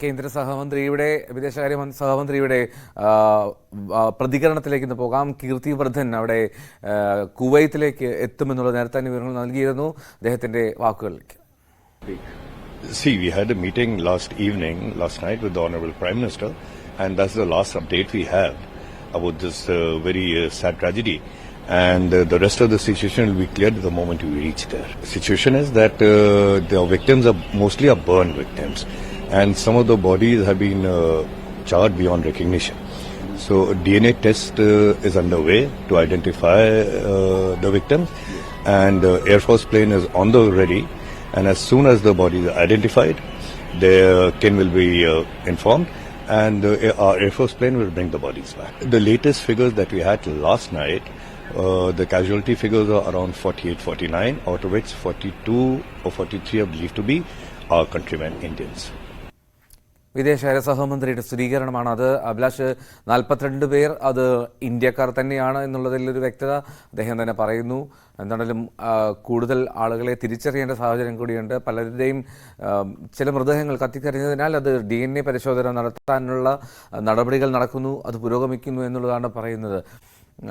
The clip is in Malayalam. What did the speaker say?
കേന്ദ്ര സഹമന്ത്രിയുടെ വിദേശകാര്യ സഹമന്ത്രിയുടെ പ്രതികരണത്തിലേക്ക് ഇന്ന് പോകാം കീർത്തി വർദ്ധൻ അവിടെ കുവൈത്തിലേക്ക് എത്തുമെന്നുള്ള നേരത്തെ വിവരങ്ങൾ നൽകിയിരുന്നു അദ്ദേഹത്തിന്റെ വാക്കുകളിലേക്ക് See, we had a meeting last evening, last night, with the Honorable Prime Minister, and that's the last update we have about this uh, very uh, sad tragedy. And uh, the rest of the situation will be cleared the moment we reach there. The situation is that uh, the victims are mostly are burn victims, and some of the bodies have been uh, charred beyond recognition. So a DNA test uh, is underway to identify uh, the victims, and uh, Air Force plane is on the ready. And as soon as the bodies are identified, their kin will be uh, informed, and uh, our Air Force plane will bring the bodies back. The latest figures that we had last night, uh, the casualty figures are around 48, 49, out of which 42 or 43 are believed to be our countrymen Indians. വിദേശകാര്യ സഹമന്ത്രിയുടെ സ്ഥിരീകരണമാണ് അത്. അഭിലാഷ് നാൽപ്പത്തിരണ്ട് പേർ അത് ഇന്ത്യക്കാർ തന്നെയാണ് എന്നുള്ളതിൽ ഒരു വ്യക്തത അദ്ദേഹം തന്നെ പറയുന്നു. എന്താണെങ്കിലും കൂടുതൽ ആളുകളെ തിരിച്ചറിയേണ്ട സാഹചര്യം കൂടിയുണ്ട്. പലരുടെയും ചില മൃതദേഹങ്ങൾ കത്തിക്കരിഞ്ഞതിനാൽ അത് ഡി എൻ എ പരിശോധന നടത്താനുള്ള നടപടികൾ നടക്കുന്നു അത് പുരോഗമിക്കുന്നു എന്നുള്ളതാണ് പറയുന്നത്.